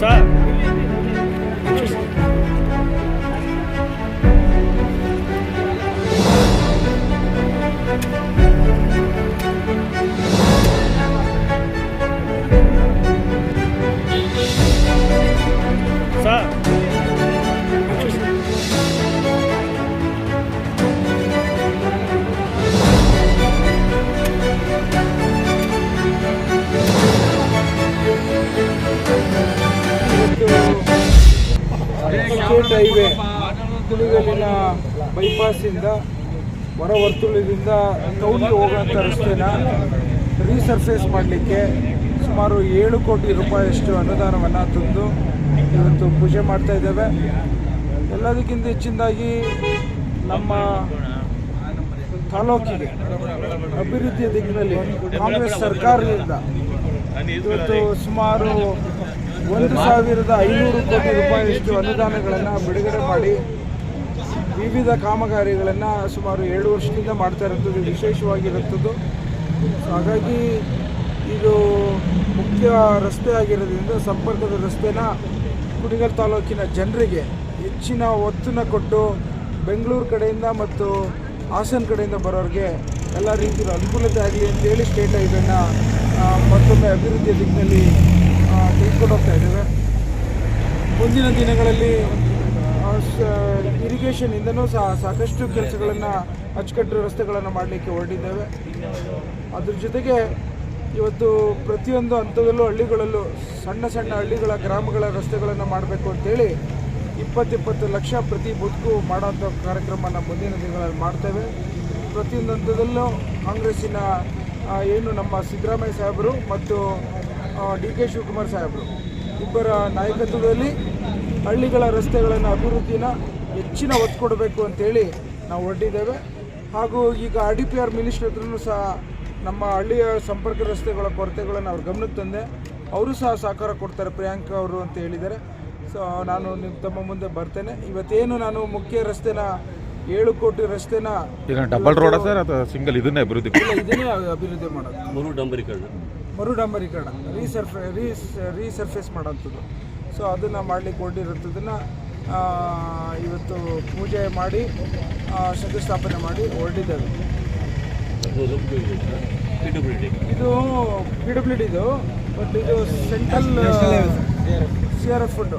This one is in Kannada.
ಸರ್ ಸ್ಟೇಟ್ ಹೈವೇ ಕುಣಿಗಲ್ಲಿನ ಬೈಪಾಸಿಂದ ಹೊರ ವರ್ತುಳದಿಂದ ಟೌನ್ಗೆ ಹೋಗೋಂಥ ರಸ್ತೆನ ರೀಸರ್ಫೇಸ್ ಮಾಡಲಿಕ್ಕೆ ಸುಮಾರು ಏಳು ಕೋಟಿ ರೂಪಾಯಿಯಷ್ಟು ಅನುದಾನವನ್ನು ತಂದು ಇವತ್ತು ಪೂಜೆ ಮಾಡ್ತಾ ಇದ್ದೇವೆ. ಎಲ್ಲದಕ್ಕಿಂತ ಹೆಚ್ಚಿನದಾಗಿ ನಮ್ಮ ತಾಲೂಕಿಗೆ ಅಭಿವೃದ್ಧಿಯ ದಿಕ್ಕಿನಲ್ಲಿ ಕಾಂಗ್ರೆಸ್ ಸರ್ಕಾರದಿಂದ ಇವತ್ತು ಸುಮಾರು ಒಂದು ಸಾವಿರದ ಐನೂರು ಕೋಟಿ ರೂಪಾಯಿಯಷ್ಟು ಅನುದಾನಗಳನ್ನು ಬಿಡುಗಡೆ ಮಾಡಿ ವಿವಿಧ ಕಾಮಗಾರಿಗಳನ್ನು ಸುಮಾರು ಏಳು ವರ್ಷದಿಂದ ಮಾಡ್ತಾ ಇರುವಂಥದ್ದು ವಿಶೇಷವಾಗಿರುತ್ತದ್ದು. ಹಾಗಾಗಿ ಇದು ಮುಖ್ಯ ರಸ್ತೆ ಆಗಿರೋದ್ರಿಂದ ಸಂಪರ್ಕದ ರಸ್ತೆನ ಕುಡಿಗಲ್ ತಾಲೂಕಿನ ಜನರಿಗೆ ಹೆಚ್ಚಿನ ಒತ್ತನ್ನು ಕೊಟ್ಟು ಬೆಂಗಳೂರು ಕಡೆಯಿಂದ ಮತ್ತು ಹಾಸನ ಕಡೆಯಿಂದ ಬರೋರಿಗೆ ಎಲ್ಲ ರೀತಿಯ ಅನುಕೂಲತೆ ಆಗಲಿ ಅಂತೇಳಿ ಸ್ಟೇಟ್ ಇದನ್ನು ಮತ್ತೊಮ್ಮೆ ಅಭಿವೃದ್ಧಿಯ ದಿಕ್ಕಿನಲ್ಲಿ ತೆಗೆದುಕೊಂಡು ಹೋಗ್ತಾ ಇದ್ದೇವೆ ಮುಂದಿನ ದಿನಗಳಲ್ಲಿ ಇರಿಗೇಷನಿಂದನೂ ಸಹ ಸಾಕಷ್ಟು ಕೆಲಸಗಳನ್ನು ಅಚ್ಚುಕಟ್ಟು ರಸ್ತೆಗಳನ್ನು ಮಾಡಲಿಕ್ಕೆ ಹೊರಟಿದ್ದೇವೆ. ಅದ್ರ ಜೊತೆಗೆ ಇವತ್ತು ಪ್ರತಿಯೊಂದು ಹಂತದಲ್ಲೂ ಹಳ್ಳಿಗಳಲ್ಲೂ ಸಣ್ಣ ಸಣ್ಣ ಹಳ್ಳಿಗಳ ಗ್ರಾಮಗಳ ರಸ್ತೆಗಳನ್ನು ಮಾಡಬೇಕು ಅಂತೇಳಿ ಇಪ್ಪತ್ತಿಪ್ಪತ್ತು ಲಕ್ಷ ಪ್ರತಿ ಬದುಕು ಮಾಡೋಂಥ ಕಾರ್ಯಕ್ರಮನ ಮುಂದಿನ ದಿನಗಳಲ್ಲಿ ಮಾಡ್ತೇವೆ. ಪ್ರತಿಯೊಂದು ಹಂತದಲ್ಲೂ ಕಾಂಗ್ರೆಸ್ಸಿನ ಏನು ನಮ್ಮ ಸಿದ್ದರಾಮಯ್ಯ ಸಾಹೇಬರು ಮತ್ತು ಡಿ ಕೆ ಶಿವಕುಮಾರ್ ಸಾಹೇಬರು. ಇಬ್ಬರ ನಾಯಕತ್ವದಲ್ಲಿ ಹಳ್ಳಿಗಳ ರಸ್ತೆಗಳನ್ನು ಅಭಿವೃದ್ಧಿನ ಹೆಚ್ಚಿನ ಒತ್ತು ಕೊಡಬೇಕು ಅಂತೇಳಿ ನಾವು ಹೊರಟಿದ್ದೇವೆ. ಹಾಗೂ ಈಗ R D P R minister ಹತ್ರನೂ ಸಹ ನಮ್ಮ ಹಳ್ಳಿಯ ಸಂಪರ್ಕ ರಸ್ತೆಗಳ ಕೊರತೆಗಳನ್ನು ಅವ್ರ ಗಮನಕ್ಕೆ ತಂದೆ ಅವರು ಸಹ ಸಹಕಾರ ಕೊಡ್ತಾರೆ ಪ್ರಿಯಾಂಕ ಅವರು ಅಂತ ಹೇಳಿದ್ದಾರೆ. ಸೊ ನಾನು ನಿಮ್ಮ ತಮ್ಮ ಮುಂದೆ ಬರ್ತೇನೆ. ಇವತ್ತೇನು ನಾನು ಮುಖ್ಯ ರಸ್ತೆನ ಏಳು ಕೋಟಿ ರಸ್ತೆನ ಈಗ ಡಬಲ್ ರೋಡ್ ಸರ್ ಅಥವಾ ಸಿಂಗಲ್ ಇದನ್ನೇ ಅಭಿವೃದ್ಧಿ ಇಲ್ಲ, ಇದನ್ನೇ ಅಭಿವೃದ್ಧಿ ಮಾಡೋದು. ಮೂರು ಡಂಬರೀಕರಣ. ಮರು ಡಾಂಬರೀಕರಣ ರೀಸರ್ಫೆ ರೀಸ್ ರೀಸರ್ಫೇಸ್ ಮಾಡೋಂಥದ್ದು. ಸೊ ಅದನ್ನು ಮಾಡಲಿಕ್ಕೆ ಹೊರಟಿರೋಂಥದ್ದನ್ನು ಇವತ್ತು ಪೂಜೆ ಮಾಡಿ ಶಂಕುಸ್ಥಾಪನೆ ಮಾಡಿ ಹೊರಟಿದ್ದೇವೆ. ಇದು ಪಿ ಡಬ್ಲ್ಯೂ ಡಿದು ಬಟ್ ಇದು central C R F fund